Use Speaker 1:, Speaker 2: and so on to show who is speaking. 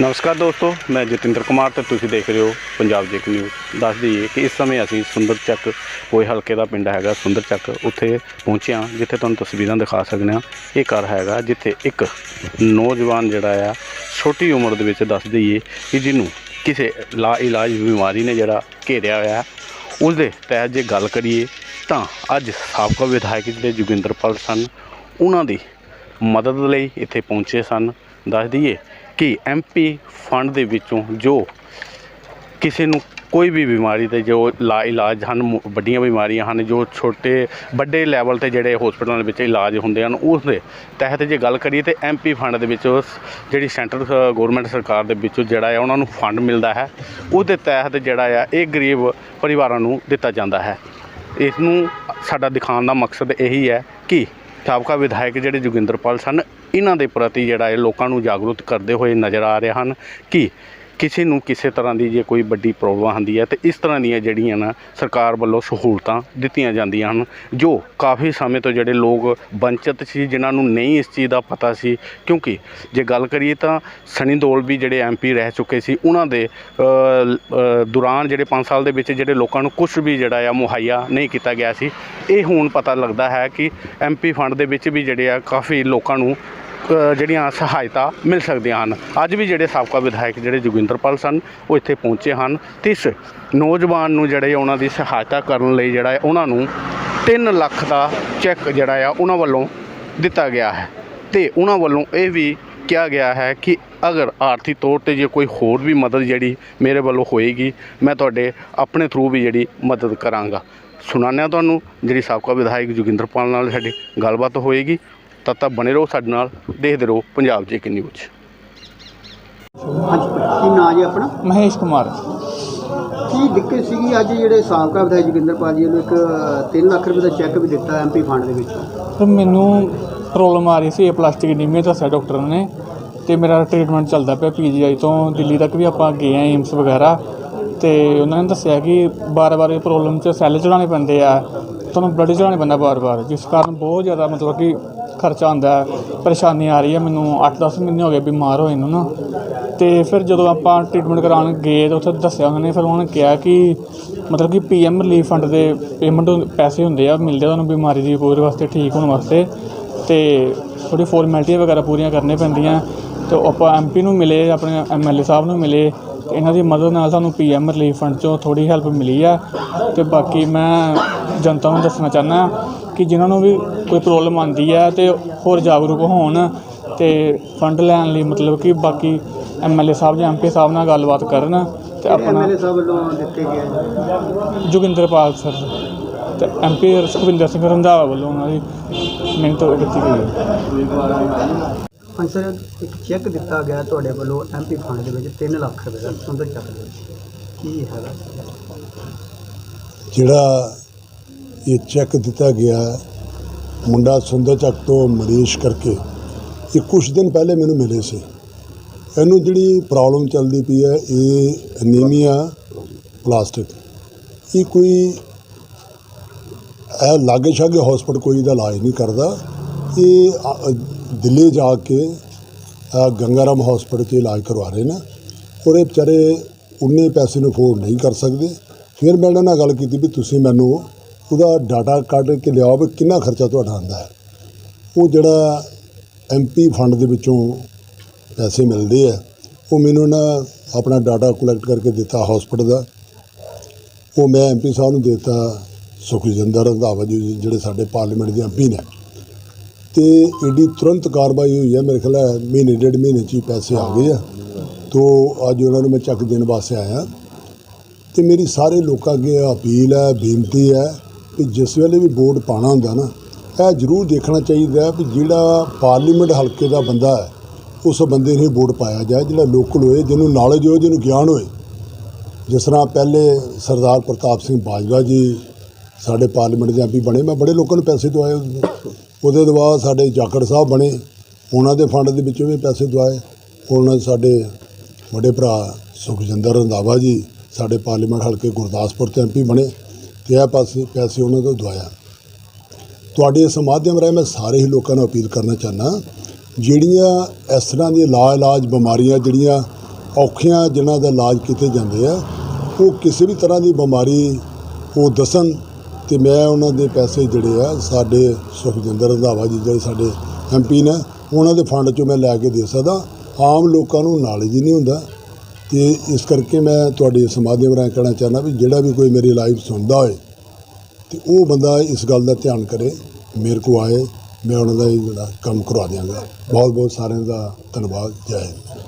Speaker 1: ਨਮਸਕਾਰ ਦੋਸਤੋ, ਮੈਂ ਜਤਿੰਦਰ ਕੁਮਾਰ ਤੇ ਤੁਸੀਂ ਦੇਖ ਰਹੇ ਹੋ ਪੰਜਾਬ ਜੇਕ ਨਿਊਜ਼। ਦੱਸ ਦਈਏ ਕਿ ਇਸ ਸਮੇਂ ਅਸੀਂ ਸੁੰਦਰ ਚੱਕ, ਕੋਈ ਹਲਕੇ ਦਾ ਪਿੰਡ ਹੈਗਾ ਸੁੰਦਰ ਚੱਕ, ਉੱਥੇ ਪਹੁੰਚੇ ਹਾਂ, ਜਿੱਥੇ ਤੁਹਾਨੂੰ ਤਸਵੀਰਾਂ ਦਿਖਾ ਸਕਦੇ ਹਾਂ। ਇਹ ਘਰ ਹੈਗਾ ਜਿੱਥੇ ਇੱਕ ਨੌਜਵਾਨ ਜਿਹੜਾ ਆ, ਛੋਟੀ ਉਮਰ ਦੇ ਵਿੱਚ ਦੱਸ ਦਈਏ ਕਿ ਜਿਹਨੂੰ ਕਿਸੇ ਲਾ ਇਲਾਜ ਬਿਮਾਰੀ ਨੇ ਜਿਹੜਾ ਘੇਰਿਆ ਹੋਇਆ ਉਸ ਦੇ ਤਹਿਤ ਜੇ ਗੱਲ ਕਰੀਏ ਤਾਂ ਅੱਜ ਸਾਬਕਾ ਵਿਧਾਇਕ ਜਿਹੜੇ ਜੋਗਿੰਦਰਪਾਲ ਸਨ, ਉਹਨਾਂ ਦੀ ਮਦਦ ਲਈ ਇੱਥੇ ਪਹੁੰਚੇ ਸਨ। ਦੱਸ ਦਈਏ ਕਿ ਐਮਪੀ ਫੰਡ ਦੇ ਵਿੱਚੋਂ ਜੋ ਕਿਸੇ ਨੂੰ ਕੋਈ ਵੀ ਬਿਮਾਰੀ ਤੇ ਜੋ ਲਾ ਇਲਾਜ ਹਨ, ਮੁ- ਵੱਡੀਆਂ ਬਿਮਾਰੀਆਂ ਹਨ, ਜੋ ਛੋਟੇ, ਵੱਡੇ ਲੈਵਲ ਤੇ ਜਿਹੜੇ ਹਸਪਤਾਲਾਂ ਵਿੱਚ ਇਲਾਜ ਹੁੰਦੇ ਹਨ, ਉਸ ਦੇ ਤਹਿਤ ਜੇ ਗੱਲ ਕਰੀਏ ਤੇ ਐਮਪੀ ਫੰਡ ਦੇ ਵਿੱਚ ਜਿਹੜੀ ਸੈਂਟਰ ਗਵਰਨਮੈਂਟ ਸਰਕਾਰ ਦੇ ਵਿੱਚੋਂ ਜਿਹੜਾ ਹੈ ਉਹਨਾਂ ਨੂੰ ਫੰਡ ਮਿਲਦਾ ਹੈ। ਉਹਦੇ ਤਹਿਤ ਜਿਹੜਾ ਆ, ਇਹ ਗਰੀਬ ਪਰਿਵਾਰਾਂ ਨੂੰ ਦਿੱਤਾ ਜਾਂਦਾ ਹੈ। ਇਸ ਨੂੰ ਸਾਡਾ ਦਿਖਾਉਣ ਦਾ ਮਕਸਦ ਇਹੀ ਹੈ ਕਿ ਸਾਬਕਾ ਵਿਧਾਇਕ ਜਿਹੜੇ ਜੋਗਿੰਦਰਪਾਲ ਸਨ ਇਹਨਾਂ ਦੇ ਪ੍ਰਤੀ ਜਿਹੜਾ ਇਹ ਲੋਕਾਂ ਨੂੰ ਜਾਗਰੂਕ ਕਰਦੇ ਹੋਏ ਨਜ਼ਰ ਆ ਰਹੇ ਹਨ ਕਿ ਕਿਸੇ ਨੂੰ ਕਿਸੇ ਤਰ੍ਹਾਂ ਦੀ ਜੇ ਕੋਈ ਵੱਡੀ ਪ੍ਰੋਬਲਮ ਹੁੰਦੀ ਹੈ ਤੇ ਇਸ ਤਰ੍ਹਾਂ ਦੀਆਂ ਜਿਹੜੀਆਂ ਨਾ ਸਰਕਾਰ ਵੱਲੋਂ ਸਹੂਲਤਾਂ ਦਿੱਤੀਆਂ ਜਾਂਦੀਆਂ ਹਨ, ਜੋ ਕਾਫੀ ਸਮੇਂ ਤੋਂ ਜਿਹੜੇ ਲੋਕ ਵੰਚਿਤ ਸੀ, ਜਿਨ੍ਹਾਂ ਨੂੰ ਨਹੀਂ ਇਸ ਚੀਜ਼ ਦਾ ਪਤਾ ਸੀ। ਕਿਉਂਕਿ ਜੇ ਗੱਲ ਕਰੀਏ ਤਾਂ ਸਨੀ ਦੌਲ ਵੀ ਜਿਹੜੇ ਐਮਪੀ ਰਹਿ ਚੁੱਕੇ ਸੀ, ਉਹਨਾਂ ਦੇ ਦੌਰਾਨ ਜਿਹੜੇ 5 ਸਾਲ ਦੇ ਵਿੱਚ ਜਿਹੜੇ ਲੋਕਾਂ ਨੂੰ ਕੁਝ ਵੀ ਜਿਹੜਾ ਆ ਮੁਹੱਈਆ ਨਹੀਂ ਕੀਤਾ ਗਿਆ ਸੀ, ਇਹ ਹੁਣ ਪਤਾ ਲੱਗਦਾ ਹੈ ਕਿ ਐਮਪੀ ਫੰਡ ਦੇ ਵਿੱਚ ਵੀ ਜਿਹੜੇ ਆ ਕਾਫੀ ਲੋਕਾਂ ਨੂੰ ਜਿਹੜੀਆਂ ਸਹਾਇਤਾ ਮਿਲ ਸਕਦੀਆਂ ਹਨ। ਅੱਜ ਵੀ ਜਿਹੜੇ ਸਾਬਕਾ ਵਿਧਾਇਕ ਜਿਹੜੇ ਜੋਗਿੰਦਰਪਾਲ ਸਨ, ਉਹ ਇੱਥੇ ਪਹੁੰਚੇ ਹਨ ਤੇ ਇਸ ਨੌਜਵਾਨ ਨੂੰ ਜਿਹੜੇ ਉਹਨਾਂ ਦੀ ਸਹਾਇਤਾ ਕਰਨ ਲਈ ਜਿਹੜਾ ਹੈ, ਉਹਨਾਂ ਨੂੰ 3 ਲੱਖ ਦਾ ਚੈੱਕ ਜਿਹੜਾ ਆ, ਉਹਨਾਂ ਵੱਲੋਂ ਦਿੱਤਾ ਗਿਆ ਹੈ। ਤੇ ਉਹਨਾਂ ਵੱਲੋਂ ਇਹ ਵੀ ਕਿਹਾ ਗਿਆ ਹੈ ਕਿ ਅਗਰ ਆਰਥਿਕ ਤੌਰ ਤੇ ਜੇ ਕੋਈ ਹੋਰ ਵੀ ਮਦਦ ਜਿਹੜੀ ਮੇਰੇ ਵੱਲੋਂ ਹੋਏਗੀ, ਮੈਂ ਤੁਹਾਡੇ ਆਪਣੇ ਥਰੂ ਵੀ ਜਿਹੜੀ ਮਦਦ ਕਰਾਂਗਾ। ਸੁਣਾਉਂਦੇ ਤੁਹਾਨੂੰ, ਜਿਹੜੀ ਸਾਬਕਾ ਵਿਧਾਇਕ ਜੋਗਿੰਦਰਪਾਲ ਨਾਲ ਸਾਡੀ ਗੱਲਬਾਤ ਹੋਏਗੀ। ਤਦ ਤੱਕ ਬਣੇ ਰਹੋ ਸਾਡੇ ਨਾਲ ਦੇਖਦੇ ਰਹੋ ਪੰਜਾਬ ਜੇਕੇ ਨਿਊਜ਼
Speaker 2: ਹਾਂਜੀ ਕੀ ਨਾਂ ਜੀ ਆਪਣਾ?
Speaker 3: ਮਹੇਸ਼ ਕੁਮਾਰ।
Speaker 2: ਕੀ ਦਿੱਕਤ ਸੀਗੀ ਅੱਜ ਜਿਹੜੇ ਸਾਬਕਾ ਵਿਧਾਇਕ ਜੋਗਿੰਦਰਪਾਲ ਜੀ ਨੂੰ ਇੱਕ 3 ਲੱਖ ਰੁਪਏ ਦਾ ਚੈੱਕ ਵੀ ਦਿੱਤਾ ਐਮਪੀ ਫੰਡ ਦੇ ਵਿੱਚ?
Speaker 3: ਤੇ ਮੈਨੂੰ ਪ੍ਰੋਬਲਮ ਆ ਰਹੀ ਸੀ ਇਹ ਪਲਾਸਟਿਕ ਅਨੀਮੀਆ ਦੱਸਿਆ ਡਾਕਟਰ ਨੇ ਤੇ ਮੇਰਾ ਟ੍ਰੀਟਮੈਂਟ ਚੱਲਦਾ ਪਿਆ ਪੀਜੀਆਈ ਤੋਂ। ਦਿੱਲੀ ਤੱਕ ਵੀ ਆਪਾਂ ਗਏ ਆ ਏਮਸ ਵਗੈਰਾ। ਤੇ ਉਹਨਾਂ ਨੇ ਦੱਸਿਆ ਕਿ ਬਾਰ-ਬਾਰ ਇਹ ਪ੍ਰੋਬਲਮ 'ਚ ਸੈੱਲ ਚੜਾਉਣੇ ਪੈਂਦੇ ਆ ਤੁਹਾਨੂੰ ਬਲੱਡ ਚੜਾਉਣੇ ਪੈਂਦਾ ਬਾਰ-ਬਾਰ ਜਿਸ ਕਾਰਨ ਬਹੁਤ ਜ਼ਿਆਦਾ ਮਤਲਬ ਕਿ ਖਰਚਾ ਆਉਂਦਾ ਪਰੇਸ਼ਾਨੀ ਆ ਰਹੀ ਹੈ, ਮੈਨੂੰ 8-10 ਮਹੀਨੇ ਹੋ ਗਏ ਬਿਮਾਰ ਹੋਏ ਨੂੰ ਨਾ। ਤੇ ਫਿਰ ਜਦੋਂ ਆਪਾਂ ਟ੍ਰੀਟਮੈਂਟ ਕਰਾਉਣ ਗਏ ਤਾਂ ਉੱਥੇ ਦੱਸਿਆ ਉਹਨਾਂ ਨੇ, ਫਿਰ ਉਹਨਾਂ ਨੇ ਕਿਹਾ ਕਿ ਮਤਲਬ ਕਿ ਪੀਐਮ ਰਿਲੀਫ ਫੰਡ ਦੇ ਪੇਮੈਂਟ ਪੈਸੇ ਹੁੰਦੇ ਆ, ਮਿਲਦੇ ਆ ਤੁਹਾਨੂੰ ਬਿਮਾਰੀ ਦੀ ਰਿਕਵਰੀ ਵਾਸਤੇ ਠੀਕ ਹੋਣ ਵਾਸਤੇ। ਤੇ ਥੋੜੀ ਫਾਰਮੈਲਿਟੀਆਂ ਵਗੈਰਾ ਪੂਰੀਆਂ ਕਰਨੀਆਂ ਪੈਂਦੀਆਂ। ਤੇ ਉਹ ਆਪਾਂ ਐਮਪੀ ਨੂੰ ਮਿਲੇ, ਆਪਣੇ ਐਮਐਲਏ ਸਾਹਿਬ ਨੂੰ ਮਿਲੇ। ਇਹਨਾਂ ਦੀ ਮਦਦ ਨਾਲ ਸਾਨੂੰ ਪੀਐਮ ਰਿਲੀਫ ਫੰਡ ਚੋਂ ਥੋੜੀ ਹੈਲਪ ਮਿਲੀ ਆ। ਤੇ ਬਾਕੀ ਮੈਂ ਜਨਤਾ ਨੂੰ ਦੱਸਣਾ ਚਾਹੁੰਦਾ ਕਿ ਜਿਨ੍ਹਾਂ ਨੂੰ ਵੀ ਕੋਈ ਪ੍ਰੋਬਲਮ ਆਉਂਦੀ ਹੈ ਤੇ ਹੋਰ ਜਾਗਰੂਕ ਹੋਣ ਤੇ ਫੰਡ ਲੈਣ ਲਈ ਮਤਲਬ ਕਿ ਬਾਕੀ ਐਮਐਲਏ ਸਾਹਿਬ ਜਾਂ ਐਮਪੀ ਸਾਹਿਬ ਨਾਲ ਗੱਲਬਾਤ ਕਰਨ ਤੇ ਆਪਣਾ
Speaker 2: ਐਮਐਲਏ ਸਾਹਿਬ ਵੱਲੋਂ ਦਿੱਤੇ ਗਏ
Speaker 3: ਜੋਗਿੰਦਰਪਾਲ ਸਰ ਤੇ ਐਮਪੀ ਸੁਖਵਿੰਦਰ ਸਿੰਘ ਰੰਧਾਵਾ ਵੱਲੋਂ ਉਹਨਾਂ ਦੀ ਮਿਹਨਤ ਕੀਤੀ ਗਈ ਹੈ।
Speaker 2: ਹਾਂਜੀ ਸਰ ਇੱਕ ਚੈੱਕ ਦਿੱਤਾ ਗਿਆ ਤੁਹਾਡੇ ਵੱਲੋਂ ਐਮਪੀ ਫੰਡ ਦੇ ਵਿੱਚ 3 ਲੱਖ ਰੁਪਏ ਦਾ ਸੁੰਦਰ ਚੱਕ ਕੀ ਹੈਗਾ?
Speaker 4: ਜਿਹੜਾ ਇਹ ਚੈੱਕ ਦਿੱਤਾ ਗਿਆ। ਮੁੰਡਾ ਸੁੰਦਰ ਚੱਕ ਤੋਂ ਮਰੀਸ਼ ਕਰਕੇ ਇਹ ਕੁਝ ਦਿਨ ਪਹਿਲੇ ਮੈਨੂੰ ਮਿਲੇ ਸੀ। ਇਹਨੂੰ ਜਿਹੜੀ ਪ੍ਰੋਬਲਮ ਚੱਲਦੀ ਪਈ ਹੈ ਇਹ ਅਨੀਮੀਆ ਪਲਾਸਟਿਕ ਇਹ ਕੋਈ ਇਹ ਲਾਗੇ ਛਾਗੇ ਹਸਪੀਟਲ ਕੋਈ ਇਹਦਾ ਇਲਾਜ ਨਹੀਂ ਕਰਦਾ। ਇਹ ਦਿੱਲੀ ਜਾ ਕੇ ਅ, ਗੰਗਾਰਾਮ ਹਸਪੀਟਲ 'ਚ ਇਲਾਜ ਕਰਵਾ ਰਹੇ ਨੇ। ਔਰ ਇਹ ਵਿਚਾਰੇ ਉਨੇ ਪੈਸੇ ਨੂੰ ਅਫੋਰਡ ਨਹੀਂ ਕਰ ਸਕਦੇ। ਫਿਰ ਮੈਂ ਇਹਨਾਂ ਨਾਲ ਗੱਲ ਕੀਤੀ ਵੀ ਤੁਸੀਂ ਮੈਨੂੰ ਉਹਦਾ ਡਾਟਾ ਕੱਢ ਕੇ ਲਿਆਓ ਵੀ ਕਿੰਨਾ ਖਰਚਾ ਤੁਹਾਡਾ ਆਉਂਦਾ ਹੈ। ਉਹ ਜਿਹੜਾ ਐਮਪੀ ਫੰਡ ਦੇ ਵਿੱਚੋਂ ਪੈਸੇ ਮਿਲਦੇ ਆ, ਉਹ ਮੈਨੂੰ ਨਾ ਆਪਣਾ ਡਾਟਾ ਕਲੈਕਟ ਕਰਕੇ ਦਿੱਤਾ ਹਸਪੀਟਲ ਦਾ। ਉਹ ਮੈਂ ਐਮਪੀ ਸਾਹਿਬ ਨੂੰ ਦਿੱਤਾ, ਸੁਖਜਿੰਦਰ ਰੰਧਾਵਾ ਜੀ, ਜਿਹੜੇ ਸਾਡੇ ਪਾਰਲੀਮੈਂਟ ਦੇ ਐਮਪੀ ਨੇ। ਤੇ ਏਡੀ ਤੁਰੰਤ ਕਾਰਵਾਈ ਹੋਈ ਹੈ ਮੇਰੇ ਖਿਆਲ ਹੈ ਮਹੀਨੇ, ਡੇਢ ਮਹੀਨੇ 'ਚ ਹੀ ਪੈਸੇ ਆ ਗਏ ਆ। ਤੋ ਅੱਜ ਉਹਨਾਂ ਨੂੰ ਮੈਂ ਚੱਕ ਦੇਣ ਵਾਸਤੇ ਆਇਆ। ਤੇ ਮੇਰੀ ਸਾਰੇ ਲੋਕਾਂ ਅੱਗੇ ਅਪੀਲ ਹੈ, ਬੇਨਤੀ ਹੈ ਕਿ ਜਿਸ ਵੇਲੇ ਵੀ ਵੋਟ ਪਾਣਾ ਹੁੰਦਾ ਨਾ, ਇਹ ਜ਼ਰੂਰ ਦੇਖਣਾ ਚਾਹੀਦਾ ਵੀ ਜਿਹੜਾ ਪਾਰਲੀਮੈਂਟ ਹਲਕੇ ਦਾ ਬੰਦਾ ਹੈ, ਉਸ ਬੰਦੇ ਨੂੰ ਹੀ ਵੋਟ ਪਾਇਆ ਜਾਏ, ਜਿਹੜਾ ਲੋਕਲ ਹੋਏ, ਜਿਹਨੂੰ ਨੌਲੇਜ ਹੋਏ, ਜਿਹਨੂੰ ਗਿਆਨ ਹੋਏ। ਜਿਸ ਤਰ੍ਹਾਂ ਪਹਿਲੇ ਸਰਦਾਰ ਪ੍ਰਤਾਪ ਸਿੰਘ ਬਾਜਵਾ ਜੀ ਸਾਡੇ ਪਾਰਲੀਮੈਂਟ ਦੇ ਐਮਪੀ ਬਣੇ, ਮੈਂ ਬੜੇ ਲੋਕਾਂ ਨੂੰ ਪੈਸੇ ਦਵਾਏ ਉਹਦੇ ਤੋਂ ਬਾਅਦ ਸਾਡੇ ਜਾਖੜ ਸਾਹਿਬ ਬਣੇ, ਉਹਨਾਂ ਦੇ ਫੰਡ ਦੇ ਵਿੱਚੋਂ ਵੀ ਪੈਸੇ ਦਵਾਏ। ਉਹਨਾਂ ਸਾਡੇ ਵੱਡੇ ਭਰਾ ਸੁਖਜਿੰਦਰ ਰੰਧਾਵਾ ਜੀ, ਸਾਡੇ ਪਾਰਲੀਮੈਂਟ ਹਲਕੇ ਗੁਰਦਾਸਪੁਰ ਤੋਂ ਐਮਪੀ ਬਣੇ। ਤੇ ਇਹ ਪਾਸੇ ਪੈਸੇ ਉਹਨਾਂ ਤੋਂ ਦਵਾਇਆ ਤੁਹਾਡੇ ਇਸ ਮਾਧਿਅਮ ਰਾਹੀਂ ਮੈਂ ਸਾਰੇ ਹੀ ਲੋਕਾਂ ਨੂੰ ਅਪੀਲ ਕਰਨਾ ਚਾਹੁੰਦਾ ਜਿਹੜੀਆਂ ਇਸ ਤਰ੍ਹਾਂ ਦੀਆਂ ਲਾ ਇਲਾਜ ਬਿਮਾਰੀਆਂ, ਜਿਹੜੀਆਂ ਔਖੀਆਂ ਜਿਨ੍ਹਾਂ ਦਾ ਇਲਾਜ ਕੀਤੇ ਜਾਂਦੇ ਆ, ਉਹ ਕਿਸੇ ਵੀ ਤਰ੍ਹਾਂ ਦੀ ਬਿਮਾਰੀ ਉਹ ਦੱਸਣ ਤੇ ਮੈਂ ਉਹਨਾਂ ਦੇ ਪੈਸੇ ਜਿਹੜੇ ਆ, ਸਾਡੇ ਸੁਖਜਿੰਦਰ ਰੰਧਾਵਾ ਜੀ ਜਿਹੜੇ ਸਾਡੇ ਐਮਪੀ ਨੇ, ਉਹਨਾਂ ਦੇ ਫੰਡ ਚੋਂ ਮੈਂ ਲੈ ਕੇ ਦੇ ਸਕਦਾ। ਆਮ ਲੋਕਾਂ ਨੂੰ ਨਾਲੇਜ ਹੀ ਨਹੀਂ ਹੁੰਦਾ। ਤੇ ਇਸ ਕਰਕੇ ਮੈਂ ਤੁਹਾਡੇ ਸਮਾਧਿਅਮ ਰਾਹੀਂ ਕਹਿਣਾ ਚਾਹੁੰਦਾ ਵੀ ਜਿਹੜਾ ਵੀ ਕੋਈ ਮੇਰੀ ਲਾਈਵ ਸੁਣਦਾ ਹੋਏ ਤੇ ਉਹ ਬੰਦਾ ਇਸ ਗੱਲ ਦਾ ਧਿਆਨ ਕਰੇ, ਮੇਰੇ ਕੋ ਆਏ, ਮੈਂ ਉਹਨਾਂ ਦਾ ਇਹ ਜਿਹੜਾ ਕੰਮ ਕਰਵਾ ਦਿਆਂਗਾ। ਬਹੁਤ ਬਹੁਤ ਸਾਰਿਆਂ ਦਾ ਧੰਨਵਾਦ, ਜੈ ਹਿੰਦ।